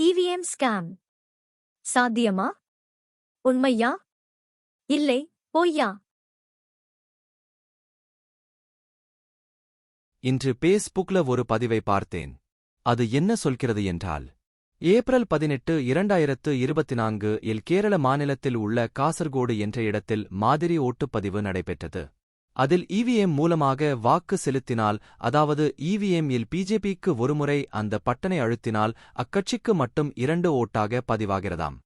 EVM scam. சாத்தியமா? உண்மையா? இல்லை பொய்யா? இன்று பேஸ்புக்ல ஒரு பதிவை பார்த்தேன். அது என்ன சொல்கிறது என்றால் ஏப்ரல் பதினெட்டு இரண்டாயிரத்து இருபத்தி நான்கு இல் கேரள மாநிலத்தில் உள்ள காசர்கோடு என்ற இடத்தில் மாதிரி ஓட்டுப்பதிவு நடைபெற்றது. அதில் இவிஎம் மூலமாக வாக்கு செலுத்தினால் அதாவது இவிஎம் இல் பிஜேபிக்கு ஒருமுறை அந்த பட்டனை அழுத்தினால் அக்கட்சிக்கு மட்டும் இரண்டு ஓட்டாக பதிவாகிறதாம்.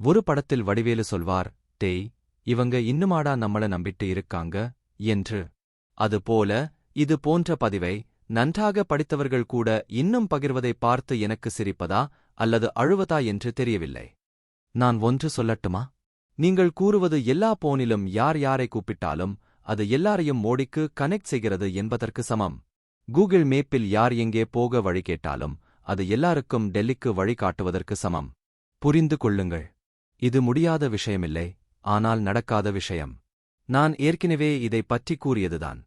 ஒரு படத்தில் வடிவேலு சொல்வார் டேய் இவங்க இன்னுமாடா நம்மள நம்பிட்டு இருக்காங்க? என்று. அதுபோல இது போன்ற பதிவை நன்றாக படித்தவர்கள் கூட இன்னும் பகிர்வதை பார்த்து எனக்கு சிரிப்பதா அல்லது அழுவதா என்று தெரியவில்லை. நான் ஒன்று சொல்லட்டுமா? நீங்கள் கூறுவது எல்லா போனிலும் யார் யாரை கூப்பிட்டாலும் அது எல்லாரையும் மோடிக்கு கனெக்ட் செய்கிறது என்பதற்கு சமம். கூகுள் மேப்பில் யார் எங்கே போக வழி கேட்டாலும் அது எல்லாருக்கும் டெல்லிக்கு வழிகாட்டுவதற்கு சமம். புரிந்து கொள்ளுங்கள். இது முடியாத விஷயமில்லை ஆனால் நடக்காத விஷயம். நான் ஏற்கனவே இதை பற்றி கூறியதுதான்.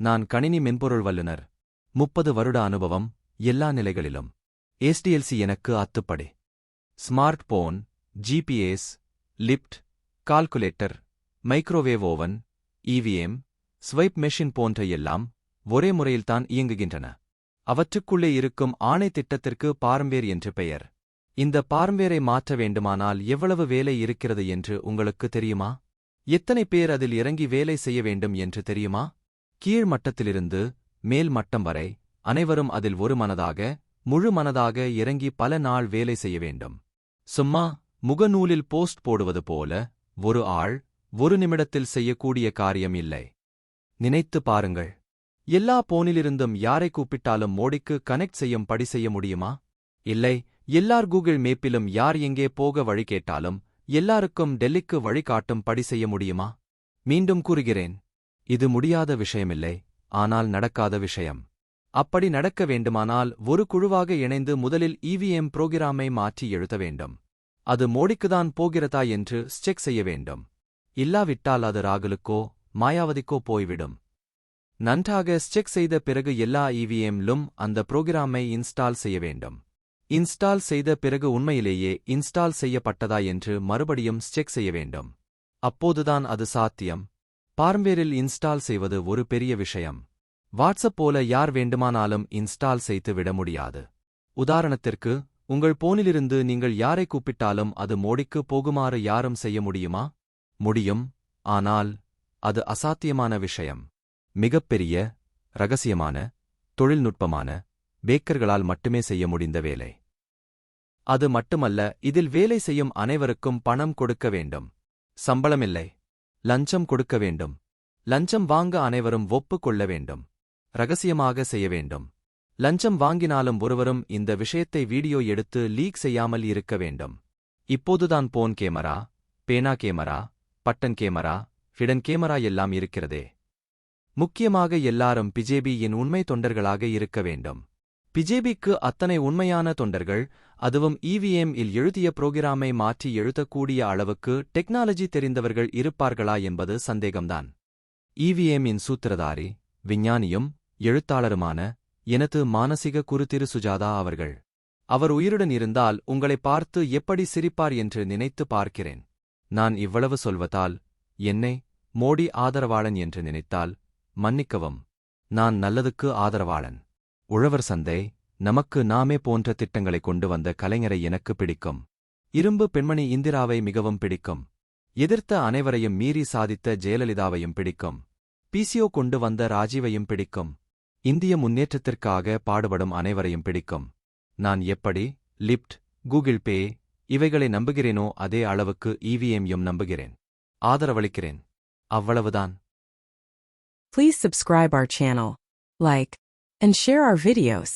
நான் கணினி மென்பொருள் வல்லுனர் முப்பது வருட அனுபவம் எல்லா நிலைகளிலும். எஸ்டிஎல்சி எனக்கு அத்துப்படி. Smart phone GPS lift calculator microwave oven EVM swipe machine போன்ற எல்லாம் ஒரே முறையில்தான் இயங்குகின்றன. அவற்றுக்குள்ளே இருக்கும் ஆணை திட்டத்திற்கு பாரம்பேர் என்று பெயர். இந்த பாரம்பேரை மாற்ற வேண்டுமானால் எவ்வளவு வேலை இருக்கிறது என்று உங்களுக்கு தெரியுமா? எத்தனை பேர் அதில் இறங்கி வேலை செய்ய வேண்டும் என்று தெரியுமா? கீழ் மட்டத்திலிருந்து மேல் மட்டம் வரை அனைவரும் அதில் ஒரு மனதாக முழு மனதாக இறங்கி பல நாள் வேலை செய்ய வேண்டும். சும்மா முகநூலில் போஸ்ட் போடுவது போல ஒரு ஆள் ஒரு நிமிடத்தில் செய்யக்கூடிய காரியம் இல்லை. நினைத்து பாருங்கள். எல்லா போனிலிருந்தும் யாரை கூப்பிட்டாலும் மோடிக்கு கனெக்ட் செய்யும் படி செய்ய முடியுமா? இல்லை. எல்லார் கூகுள் மேப்பிலும் யார் எங்கே போக வழி கேட்டாலும் எல்லாருக்கும் டெல்லிக்கு வழிகாட்டும் படி செய்ய முடியுமா? மீண்டும் கூறுகிறேன். இது முடியாத விஷயமில்லை. ஆனால் நடக்காத விஷயம். அப்படி நடக்க வேண்டுமானால் ஒரு குழுவாக இணைந்து முதலில் இவிஎம் புரோகிராமை மாற்றி எழுத வேண்டும். அது மோடிக்குதான் போகிறதா என்று செக் செய்ய வேண்டும். இல்லாவிட்டால் அது ராகுலுக்கோ மாயாவதிக்கோ போய்விடும். நன்றாக செக் செய்த பிறகு எல்லா இவிஎம்லும் அந்த புரோகிராமை இன்ஸ்டால் செய்ய வேண்டும். இன்ஸ்டால் செய்த பிறகு உண்மையிலேயே இன்ஸ்டால் செய்யப்பட்டதா என்று மறுபடியும் செக் செய்ய வேண்டும். அப்போதுதான் அது சாத்தியம். பார்ம்வேரில் இன்ஸ்டால் செய்வது ஒரு பெரிய விஷயம். வாட்ஸ்அப் போல யார் வேண்டுமானாலும் இன்ஸ்டால் செய்து விட முடியாது. உதாரணத்திற்கு உங்கள் போனிலிருந்து நீங்கள் யாரை கூப்பிட்டாலும் அது மோடிக்கு போகுமாறு யாரும் செய்ய முடியுமா? முடியும் ஆனால் அது அசாத்தியமான விஷயம். மிகப்பெரிய ரகசியமான தொழில்நுட்பமான பேக்கர்களால் மட்டுமே செய்ய முடிந்த வேலை. அது மட்டுமல்ல இதில் வேலை செய்யும் அனைவருக்கும் பணம் கொடுக்க வேண்டும். சம்பளமில்லை. லஞ்சம் கொடுக்க வேண்டும். லஞ்சம் வாங்க அனைவரும் ஒப்பு கொள்ள வேண்டும். ரகசியமாக செய்ய வேண்டும். லஞ்சம் வாங்கினாலும் ஒருவரும் இந்த விஷயத்தை வீடியோ எடுத்து லீக் செய்யாமல் இருக்க வேண்டும். இப்போதுதான் போன் கேமரா பேனா கேமரா பட்டன் கேமரா ஃபிடன் கேமரா எல்லாம் இருக்கிறதே. முக்கியமாக எல்லாரும் பிஜேபியின் உண்மை தொண்டர்களாக இருக்க வேண்டும். பிஜேபிக்கு அத்தனை உண்மையான தொண்டர்கள் அதுவும் இவிஎம் இல் எழுதிய புரோகிராமை மாற்றி எழுதக்கூடிய அளவுக்கு டெக்னாலஜி தெரிந்தவர்கள் இருப்பார்களா என்பது சந்தேகம்தான். இவிஎம் இன் சூத்திரதாரி விஞ்ஞானியும் எழுத்தாளருமான எனது மானசிக குருதிரு சுஜாதா அவர்கள். அவர் உயிருடன் இருந்தால் உங்களை பார்த்து எப்படி சிரிப்பார் என்று நினைத்து பார்க்கிறேன். நான் இவ்வளவு சொல்வதால் என்னை மோடி ஆதரவாளன் என்று நினைத்தால் மன்னிக்கவும். நான் நல்லதுக்கு ஆதரவாளன். உழவர் சந்தை நமக்கு நாமே போன்ற திட்டங்களை கொண்டு வந்த கலைஞரை எனக்கு பிடிக்கும். இரும்பு பெண்மணி இந்திராவை மிகவும் பிடிக்கும். எதிர்த்த அனைவரையும் மீறி சாதித்த ஜெயலலிதாவையும் பிடிக்கும். பிசிஓ கொண்டு வந்த ராஜீவையும் பிடிக்கும். இந்திய முன்னேற்றத்திற்காக பாடுபடும் அனைவரையும் பிடிக்கும். நான் எப்படி லிப்ட் கூகுள் பே இவைகளை நம்புகிறேனோ அதே அளவுக்கு இவிஎம்யும் நம்புகிறேன் ஆதரவளிக்கிறேன் அவ்வளவுதான் Please subscribe our channel, like, and share our videos.